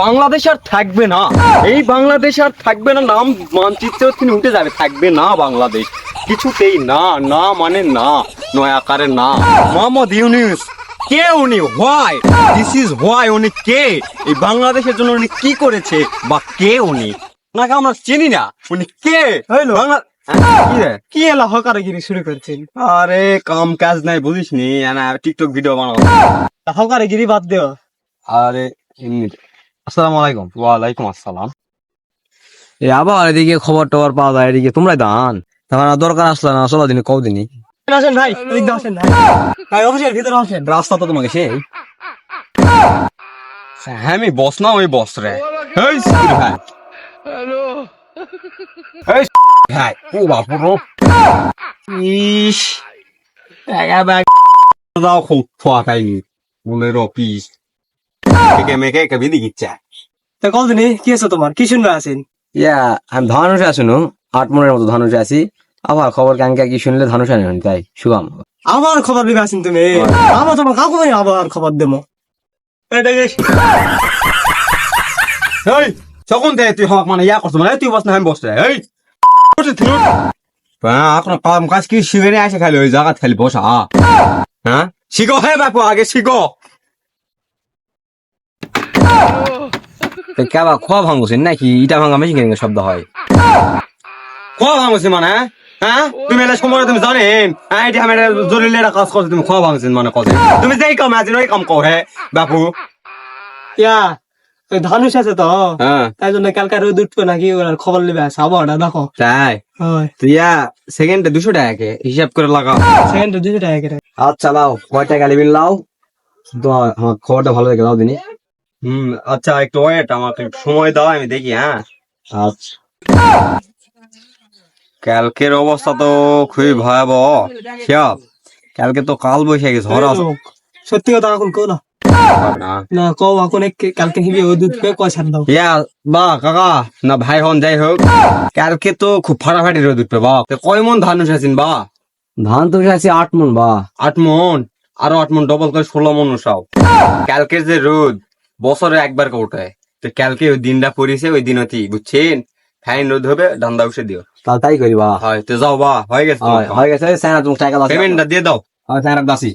বাংলাদেশ আর থাকবে না। এই বাংলাদেশ আর থাকবে না নাম মানচিত্র তিনি উঠে যাবে। থাকবে না বাংলাদেশ। কিছুতেই না না মানে না নয় আকারে না। মোহাম্মদ ইউনিউস কে উনি? হোয়াই দিস ইজ হোয়াই উনি কে? এই বাংলাদেশের জন্য উনি কি করেছে? বা কে উনি? ওনাকে আমরা চিনি না। উনি কে? হইল। বাংলা হ্যাঁ, কি এলা হকারগিরি শুরু করছেন? আরে কাম কাজ নাই বুঝিস নি? টিকটক ভিডিও বানাবো। হকারগিরি বাদ দেও। আরে এমনি আসসালামু আলাইকুম। ওয়ালাইকুম আসসালাম। এ আবার এদিকে খবর টবর পাওয়া যায় এদিকে তোমরাই দান। তোমার দরকার আসলো না চলো দিনে কও দিনই আসেন ভাই এদিক আসেন ভাই। ভাই অফিসের ভিতরে আসেন। রাস্তা তো তোমাকে সেই। হ্যাঁ আমি বস না ওই বস রে। এই ভাই। এই ভাই। ও বাপুরো ইস। একা ব্যাগ। দাও খুব বলের অফিস একে মেকে একে বিদি গিচ্ছে? তো কল দিনে কি আছে তোমার? কি শুনবে আছেন? ইয়া আমি ধানুষে আসুন। আট মনের মতো ধানুষে আছি। আবার খবর কাঙ্কা কি শুনলে ধানুষে আনি তাই খবর দিবে আছেন তুমি? আমার তোমার কাকু ভাই আবার খবর দেবো? এটা এই তখন দে তুই হক মানে ইয়া করছ মানে তুই বস না আমি বস রে এই বসে তুই হ্যাঁ এখন কাম কাজ কি শিখে নিয়ে আসে খালি ওই জায়গাত খালি বসা। হ্যাঁ? শিখো হে বাপু আগে শিখো। কেবা খোয়া ভাঙছেন নাকি ইটা ভাঙা মেশিন কেন শব্দ হয়? খোয়া ভাঙছি মানে? হ্যাঁ? তুমি এলা সময় তুমি জানেন হ্যাঁ এটি আমি জরুরি একটা কাজ করছি তুমি খোয়া ভাঙছেন মানে কথা তুমি যেই কাম আজি ওই কাম হে বাপু। ইয়া ওই ধানুষ আছে তো? হ্যাঁ। তাই জন্য কালকে রোদ উঠবে নাকি ওর খবর নেবে আছে আবহাওয়াটা দেখো। তাই? হয়। তুই ইয়া সেকেন্ডে দুশো টাকা কে হিসাব করে লাগা সেকেন্ড দুশো টাকা করে আচ্ছা লাও কয়টা গালি বিল লাও? তো আমার খবরটা ভালো দেখে দাও দিনই হুম আচ্ছা একটু ওয়েট আমাকে সময় দাও আমি দেখি হ্যাঁ? আচ্ছা। কালকের অবস্থা তো খুবই ভয়াবহ। শিয়াব কালকে তো কাল বৈশাখী ঝড় আছে সত্যি কথা এখন কো না। না। কও এখন কালকে হিবি রোদ উঠবে কয় ছাড় দাও। ইয়া বা কাকা না ভাই হন যাই হোক। কালকে তো খুব ফাটাফাটি রোদ উঠবে বা। কয় মন ধান উঠেছেন বা? ধান তো আছে আট মন বা। আট মন? আরও আট মন ডবল করে ষোলো মন উঠাও। কালকের যে রোদ বছরে একবার উঠে তো কালকে ওই দিনটা পড়েছে ওই দিনতি বুঝছেন? ফাইন রোদ হবে ধান্দা উঠে দিও। তাহলে তাই করি বা হয় তো যাও বা হয়ে গেছে হয়, গেছে স্যার তুমি টাকা দাও পেমেন্টটা দিয়ে দাও। হয় স্যার দাসি।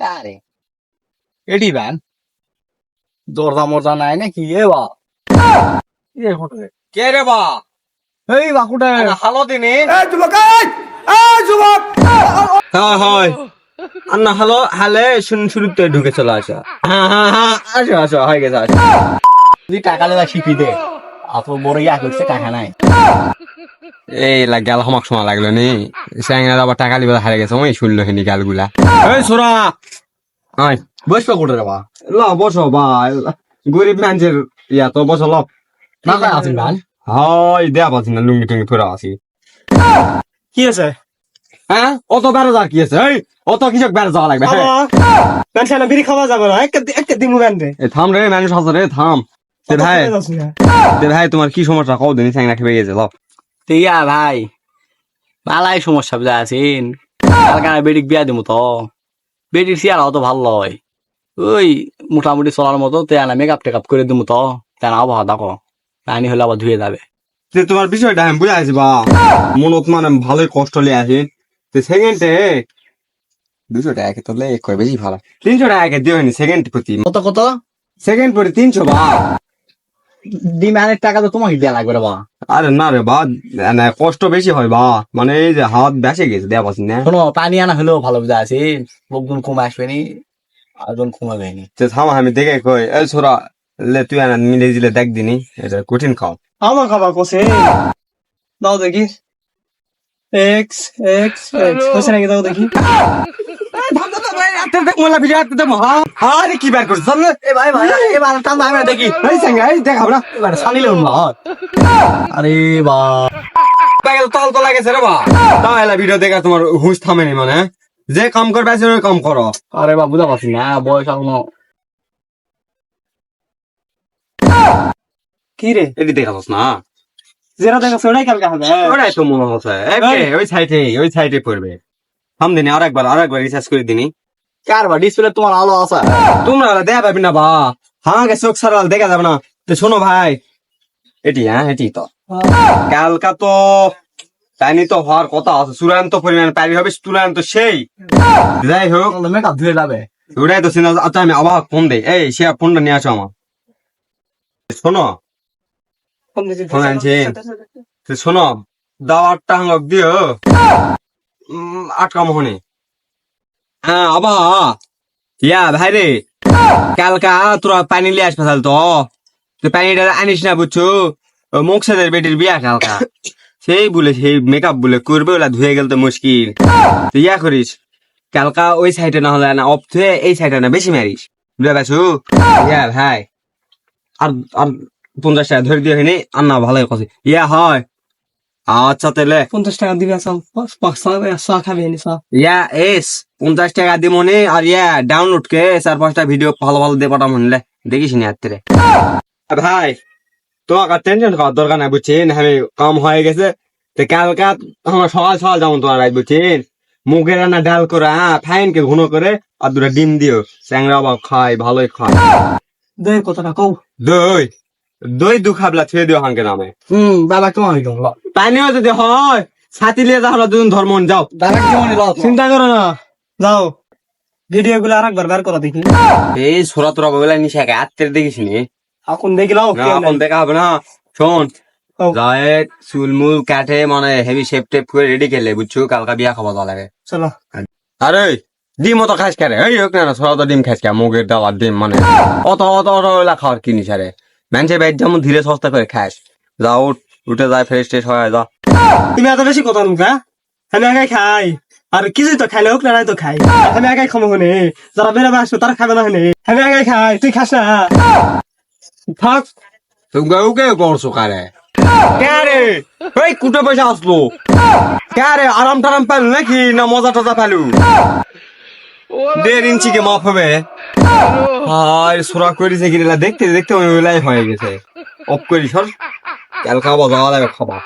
আরে এডি ব্যান দরজা মরজা নাই নাকি এ বা? কে রে বা? এই বাকুটা হালো দিনে হ্যাঁ হয়। আন্না হ্যালো হ্যালে শুন শুরুতে ঢুকে চলে আসা। হ্যাঁ হ্যাঁ হ্যাঁ আসো আসো হয়ে গেছে আসো। তুই টাকা লেলা শিপি দে। এত বড় ইয়া করছে টাকা নাই। এই লাগ গেল হমাক সময় লাগল নি? স্যাংরা আবার টাকা লিবে হারে গেছে ওই শুনলো হিনি গালগুলা। এই সোরা! আয়। বসবে কোটে রে বা ল বসো বা গরিব মানুষের ইয়া তো বসো ল। না আছেন ব্যান হয় দেয়া পাচ্ছি না লুঙ্গি টুঙ্গি ফেরা আছি। কি আছে হ্যাঁ? অত বেড়া যার কি আছে? এই অত কিছু বেড়া যাওয়া লাগবে? হ্যাঁ। বিড়ি খাওয়া যাবে না। একটা একটা দিন রে থাম রে মানুষ আছে রে থাম। তে ভাই তে ভাই তোমার কি সমস্যা? কও দিন স্যাংরা খেয়ে গেছে ল। তিয়া ভাই সমস্যা বুঝা আছেন কালকে বেডিক বিয়া দিমু তো। বেডির সিয়ার অত ভালো লয়। ওই মোটামুটি চলার মতো তে আনা মেকআপ টেকআপ করে দিমু তো। তেনা আবহাওয়া দেখো। পানি হলে আবার ধুয়ে যাবে। তোমার বিষয়টা আমি বুঝে আছি বা। মনত মানে ভালোই কষ্ট লিয়ে সেকেন্ডে দুশো টাকা তোলে কয় বেশি ভালো? তিনশো টাকা দিও নি সেকেন্ড প্রতি। কত কত? সেকেন্ড প্রতি তিনশো বা ডিমান্ডের টাকা তো তোমাকে দেয়া লাগবে রে বা। আরে না রে বা না, কষ্ট বেশি হয় বা। মানে এই যে হাত বেসে গেছে দেয়া পাচ্ছি না। শোনো পানি আনা হলেও ভালো বুঝা আছে। লোকজন কমে আসবে নি আরেকজন কমাবে নি। তে থাম আমি দেখে কই এই ছোরা লে তুই আনা মিলে দিলে দেখ দিনি এটা কঠিন খাও আমার খাবার কষে। দাও দেখি। এক্স এক্স এক্স হয়েছে নাকি দাও দেখি? আরে দেখি না। বা। তল তলা গেছে রে বা। তাহলে ভিডিও দেখা তোমার হুঁশ থামেনি মানে। যে কাম করবে আছে কাম করো। আরে বা বুঝা পারছি না বয়স এখনও কি রে? এটি দেখাচ্ছ না। যেটা দেখো ওটাই কালকে হবে। ওটাই তো মনে হচ্ছে। ওই। সাইডে ওই সাইডে পড়বে। থাম দিনি আরেকবার আরেকবার রিসার্চ করে দিনি। কার বা ডিসপ্লে তোমার আলো আছে। তোমরা দেয়া পাবি না বা। হ্যাঁ চোখ সারাল দেখা যাবে না। তো শোনো ভাই এটি হ্যাঁ এটি তো। কালকা তো তাইনি তো হওয়ার কথা আছে। চূড়ান্ত পরিমাণ পারি হবে চূড়ান্ত সেই। যাই হোক মেকআপ ধুয়ে যাবে। ওটাই তো চিন্তা আচ্ছা আমি আবার ফোন দেই। এই সে ফোনটা নিয়ে আসো আমার। শোনো শোনো দাওয়ারটা হাঙ্গক দিও আটকা মোহনে হ্যাঁ আবা ইয়া ভাই রে কালকা তোরা পানি লিয়ে আসবে তাহলে তো তুই পানিটা আনিস না বুঝছ? ও মুখসাদের বেটির বিয়া কালকা। সেই বলে সেই মেকআপ বলে করবে ওলা ধুয়ে গেল তো মুশকিল। তুই ইয়া করিস কালকা ওই সাইডে না হলে না অফ ধুয়ে এই সাইডে না বেশি মারিস। বুঝতে পারছ? ইয়া ভাই। আর আর পঞ্চাশ টাকা ধরে দিয়ে হয়নি আর না ভালোই কথা ইয়া হয়। আচ্ছা তাহলে। পঞ্চাশ টাকা দিবে সব চা খাবে ইয়া এস পঞ্চাশ টাকা দিব মনে আর ইয়া ডাউনলোড কে চার পাঁচটা ভিডিও ভালো ভালো দিয়ে পাঠাম মনে দেখিস নি হাতে ভাই তোমাকে টেনশন করার দরকার নাই বুঝছেন আমি কম হয়ে গেছে। তো কালকা আমরা সকাল সকাল যাব তোমার রাত বুঝছেন মুখের রান্না ডাল করে ফাইন কে ঘন করে আর দুটা ডিম দিও। চ্যাংরা বাবা খায় ভালোই খায়। দে কতটা কও? দই। দই দু খাবলা থুয়ে দিও হাঙ্কে নামে হুম বাবা কেমন হইল পানিও যদি হয় ছাতি লিয়ে যাও দুজন ধর্মন যাও বাবা কেমন হইল চিন্তা করো না যাও ভিডিও গুলো আর একবার বের করো দেখি এই সোরা তোরা বলে নিশে আত্মের দেখিস নি এখন এখন দেখা হবে না শোন। যায় চুলমুল কাটে মানে হেভি শেপ টেপ করে রেডি খেলে বুঝছ কালকা বিয়া খাওয়া দাওয়া লাগে চলো আরে ডিম অত খাস কে রে এই হোক না সোরা তো ডিম খাস কে মুগের দাওয়ার ডিম মানে অত অত অত খাওয়ার কিনিস আরে মানুষের বাইর যেমন ধীরে সস্তা করে খাস। যা উঠ উঠে যায় ফ্রেশ ট্রেশ হয়ে যা তুমি এত বেশি কথা মুখা আমি একাই খাই। আর কিছুই তো খাইলে হোক না তো খাই। আমি একাই খাব হনে। যারা বেরোবে আসবে তারা খাবে না হনে। আমি একাই খাই তুই খাস না। থাক। তুমি ওকে করছ কারে? কে রে? এই কুটে পয়সা আসলো। কে রে আরাম টারাম পেল নাকি? না মজা টজা পেলু দেড় ইঞ্চি কে মাপ হবে। আর সোরা করেছে কি রে? দেখতে দেখতে ওই হয়ে গেছে অফ করি সর কালকা বাজাওয়া খাবা